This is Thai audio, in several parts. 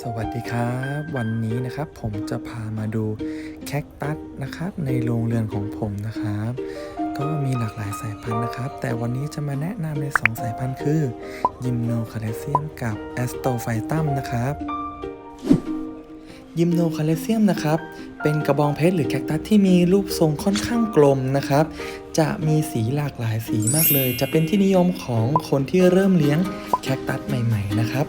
สวัสดีครับ วันนี้นะครับผมจะพามาดูแคคตัสนะครับในโรงเรือนของผมนะครับ ก็มีหลากหลายสายพันธุ์นะครับ แต่วันนี้จะมาแนะนำใน 2 สายพันธุ์คือยิมโนคาเลเซียมกับแอสโตไฟตัมนะครับยิมโนคาเลเซียมนะครับเป็นกระบองเพชรหรือแคคตัสที่มีรูปทรงค่อนข้างกลมนะครับ จะมีสีหลากหลายสีมากเลย จะเป็นที่นิยมของคนที่เริ่มเลี้ยงแคคตัสใหม่ ๆ นะครับ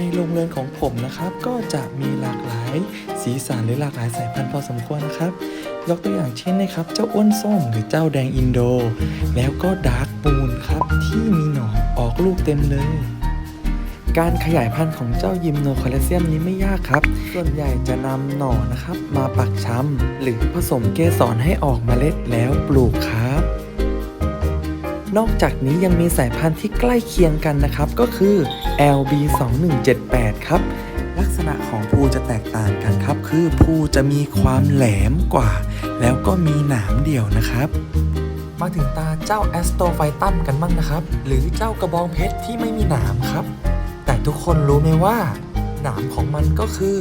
ในโรงเรือนของผมนะครับ ก็จะมีหลากหลายสีสันหรือหลากหลายสายพันธุ์พอสมควรนะครับ ยกตัวอย่างเช่นนะครับ เจ้าอ้วนส้มหรือเจ้าแดงอินโด แล้วก็ดาร์กปูนครับที่มีหนอนออกลูกเต็มเลย การขยายพันธุ์ของเจ้ายิมโนคาเลเซียมนี้ไม่ยากครับ ส่วนใหญ่จะนำหน่อนะครับ มาปักช้ำหรือผสมเกสรให้ออกเมล็ดแล้วปลูกครับ นอกจากนี้ยังมีสายพันธุ์ที่ใกล้เคียงกันนะครับ ก็คือ LB 2178 ครับ ลักษณะของภูจะแตกต่างกันครับ คือภูจะมีความแหลมกว่า แล้วก็มีหนามเดี่ยวนะครับ มาถึงตาเจ้าแอสโตไฟตัมกันบ้างนะครับ หรือเจ้ากระบองเพชรที่ไม่มีหนามครับ แต่ทุกคนรู้ไหมว่า หนามของมันก็คือ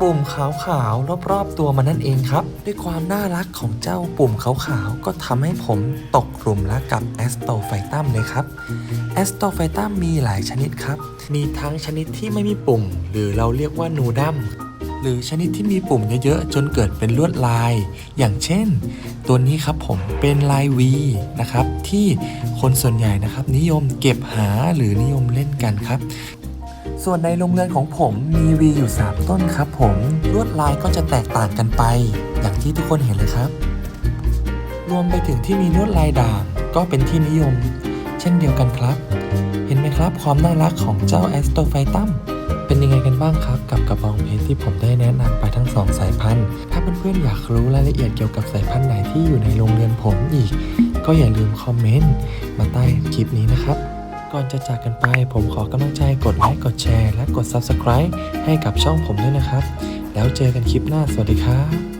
ปุ่มขาวๆรอบๆตัวมันนั่นเองครับ ด้วยความน่ารักของเจ้าปุ่มขาวๆก็ทำให้ผมตกหลุมรักกับแอสโตไฟตัมเลยครับแอสโตไฟตัมมีหลายชนิดครับ มีทั้งชนิดที่ไม่มีปุ่ม หรือเราเรียกว่านูดัมหรือชนิดที่มีปุ่มเยอะๆ จนเกิดเป็นลวดลาย อย่างเช่น ตัวนี้ครับผมเป็นลาย V นะครับ ที่คนส่วนใหญ่นะครับ นิยมเก็บหาหรือนิยมเล่นกันครับ ส่วนในโรงเรือนของผมมีวีอยู่ 3 ต้นครับผมลวดลายก็จะแตกต่างกันไป อย่างที่ทุกคนเห็นเลยครับ รวมไปถึงที่มีลวดลายด่างก็เป็นที่นิยม เช่นเดียวกันครับ เห็นไหมครับความน่ารักของเจ้าแอสโตไฟตัมเป็นยังไงกันบ้างครับ กับกระบองเพชรที่ผมได้แนะนำไปทั้งสองสายพันธุ์ ถ้าเพื่อนๆอยากรู้รายละเอียดเกี่ยวกับสายพันธุ์ไหนที่อยู่ในโรงเรือนผมอีก ก็อย่าลืมคอมเมนต์มาใต้คลิปนี้นะครับ ก่อนจะจากกันไปผมขอกำลังใจกดไลค์กดแชร์ และกด Subscribe ให้กับช่องผมด้วยนะครับ แล้วเจอกันคลิปหน้าสวัสดีครับ